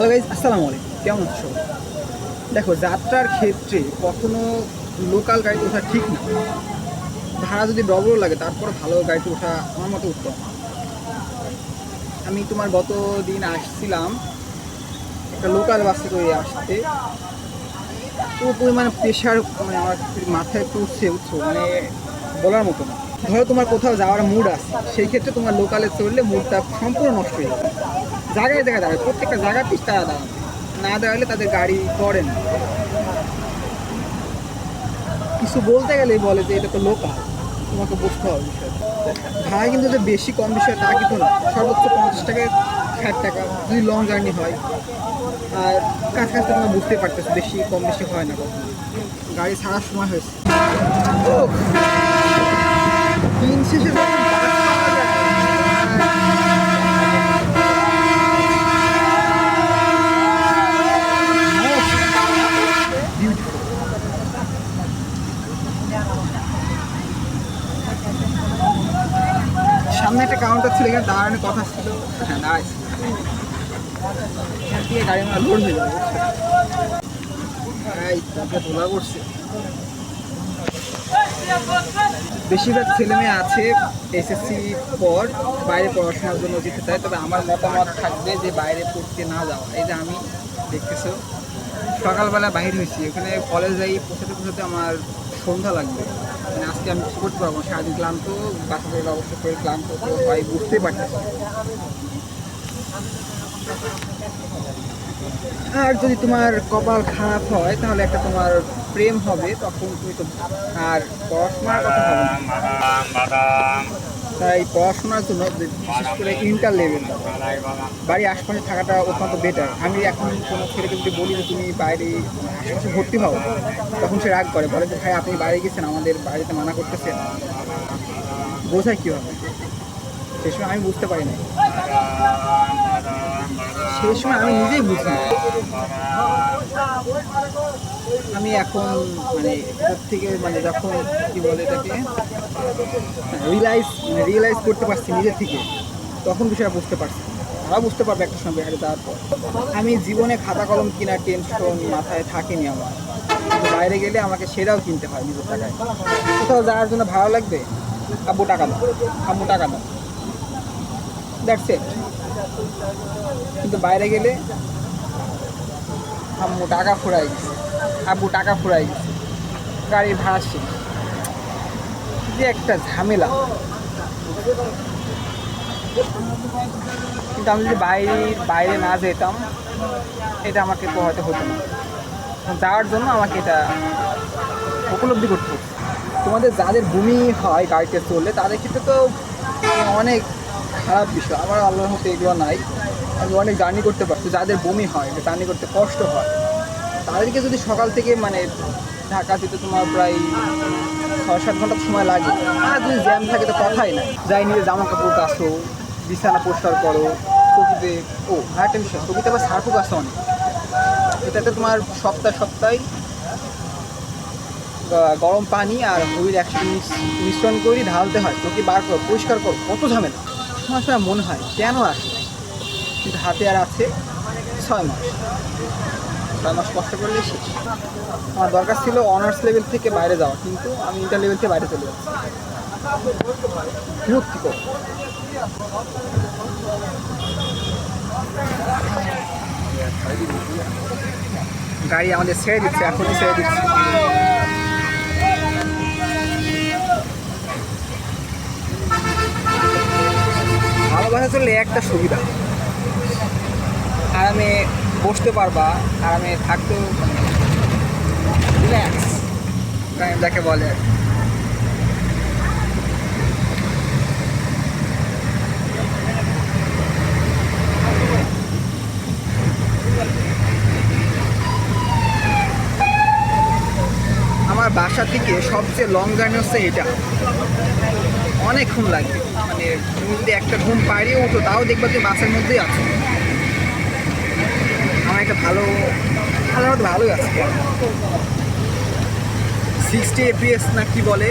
Hello guys আসসালামু আলাইকুম কেমন আছো? দেখো, যাত্রার ক্ষেত্রে কখনো লোকাল গাড়িতে ওঠা ঠিক না। ভাড়া যদি ডবল লাগে তারপর ভালো গাড়িতে ওঠা আমার মতো উত্তম। আমি তোমার গত দিন আসছিলাম একটা লোকাল বাসে করে আসতে। তো পরিমাণে প্রেশার মানে আমার মাথায় উঠছে উঠছো মানে বলার মতো না। ধরো তোমার কোথাও যাওয়ার মুড আছে, সেই ক্ষেত্রে তোমার লোকালে চললে মুডটা সম্পূর্ণ নষ্ট হয়ে যাবে। জায়গায় জায়গায় দাঁড়ায়, প্রত্যেকটা জায়গাতেই তারা দাঁড়াবে না দাঁড়ালে তাদের গাড়ি করে না। কিছু বলতে গেলেই বলে যে এটা তো লোকাল তোমাকে বুঝতে হবে বিষয়টা। ভাড়া কিন্তু যে বেশি কম বিষয় তা কিন্তু না। সর্বোচ্চ পঞ্চাশ টাকা ষাট টাকা, যদি লং জার্নি হয়। আর কাছাকাছি তোমরা বুঝতে পারতেছো, বেশি কম বেশি হয় না কখনো। গাড়ি ছাড়ার সময় হয়েছে। দিন শেষে ছিল এখানে দাঁড়ানোর কথা ছিল। হ্যাঁ গাড়ি লোড হয়ে যাবে করছে। বেশিরভাগ ছেলে মেয়ে আছে এসএসসি পর বাইরে পড়াশোনার জন্য যেতে চায়, তবে আমার মতামত থাকবে যে বাইরে পড়তে না যাওয়া। এই যে আমি দেখতেছো। সকালবেলা বাইরে হয়েছি। ওখানে কলেজ যাই পৌঁছাতে পৌঁছাতে আমার সন্ধ্যা লাগবে। মানে আজকে আমি কিছু করতে পারব। সারাদিন ক্লান্ত, বাচ্চাদের অবস্থা করে ক্লান্ত, তো ভাই বুঝতেই পারতেছি আর যদি তোমার কপাল খারাপ হয়, তাহলে একটা তোমার প্রেম হবে, তখন তুমি তো আর পড়াশোনার কথা হবে তাই পড়াশোনার জন্য বিশেষ করে ইন্টার লেভেল বাড়ির আশপাশে থাকাটা অত্যন্ত বেটার আমি এখন কোনো ছেলেকে যদি বলি যে তুমি বাইরে আশেপাশে ভর্তি হও, তখন সে রাগ করে, বলে যে, ভাই, আপনি বাইরে গেছেন, আমাদের বাড়িতে মানা করতেছেন। বোঝায় কীভাবে? সে সময় আমি বুঝতে পারি না সেই সময় আমি নিজেই বুঝি। আমি এখন মানে থেকে মানে যখন, কি বলে এটাকে রিয়েলাইজ মানে রিয়েলাইজ করতে পারছি নিজের থেকে, তখন বিষয়টা বুঝতে পারছি। তারা বুঝতে পারবে একটা সময় বাইরে যাওয়ার পর। আমি জীবনে খাতা কলম কেনার টেনশন মাথায় থাকেনি আমার। বাইরে গেলে আমাকে সেটাও কিনতে হয় নিজের টাকায়। কোথাও যাওয়ার জন্য ভালো লাগবে? আব্বু টাকা দাও আব্বু টাকা দাও। দ্যাটস ইট কিন্তু বাইরে গেলে আম্মু টাকা ফুরাই গেছে। আব্বু টাকা ফুরাই গেছে গাড়ির ভাড়া শেষ যে একটা ঝামেলা। কিন্তু আমি যদি বাইরে বাইরে না যেতাম, এটা আমাকে হয়তো হতো না। যাওয়ার জন্য আমাকে এটা উপলব্ধি করতে তোমাদের যাদের বমি হয় গাড়িতে চললে, তাদের ক্ষেত্রে তো অনেক খারাপ বিষয়। আমার আল্লাহর মতো এগুলো নাই। আমি অনেক জার্নি করতে পারছি। যাদের বমি হয়, জার্নি করতে কষ্ট হয়। তাদেরকে যদি সকাল থেকে মানে ঢাকা যেতে তোমার প্রায় ছয় সাত ঘণ্টা সময় লাগে, আর যদি জ্যাম থাকে তো কথাই না যাই নিজে জামা কাপড় কাছো বিছানা পরিষ্কার করো চকিতে ও আরেকটা বিষয় চকিতে আবার সার্ফও কাছে অনেক। এটাতে তোমার সপ্তাহ সপ্তাহে গরম পানি আর হবির একসাথে মিশ- মিশ্রণ করে, ঢালতে হয়। চোখে বার করো, পরিষ্কার করো, কত ঝামেলা। সময় সময় মনে হয়, কেন আসে? কিন্তু হাতে আর আছে ছয় মাস। ছয় মাস কষ্ট করলে শেষ। আমার দরকার ছিল অনার্স লেভেল থেকে বাইরে যাওয়া, কিন্তু আমি ইন্টার লেভেল থেকে বাইরে চলে যাচ্ছি। গাড়ি আমাদের ছেড়ে দিচ্ছে, এখনই ছেড়ে দিচ্ছে। ভালোবাসা চললে একটা সুবিধা। আরামে বসতে পারবা আরামে থাকতেও রিল্যাক্স যাকে বলে। আমার বাসা থেকে সবচেয়ে লং জার্নি হচ্ছে এটা। লাগবে। মানে তুমি যদি একটা ঘুম পাড়িয়ে উঠো, তাও দেখবা যে বাসের মধ্যেই আছো। আমার একটা ভালো ভালো ভালোই আছে। সিক্সটি এপিএস না কি বলে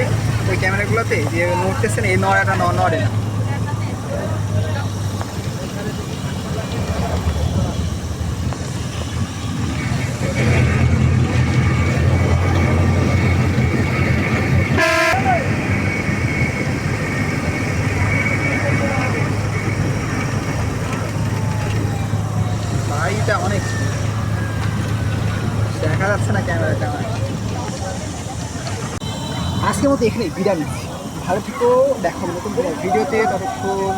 ওই ক্যামেরাগুলোতে? যে নড়তেছে না? এই নড়াটা ন নড়ে না স্পিডটা অনেক দেখা যাচ্ছে না ক্যামেরাটা আজকের মতো এখানে বিদায় নিচ্ছি। ভালো থেকো দেখা নতুন ভিডিওতে ততক্ষণ।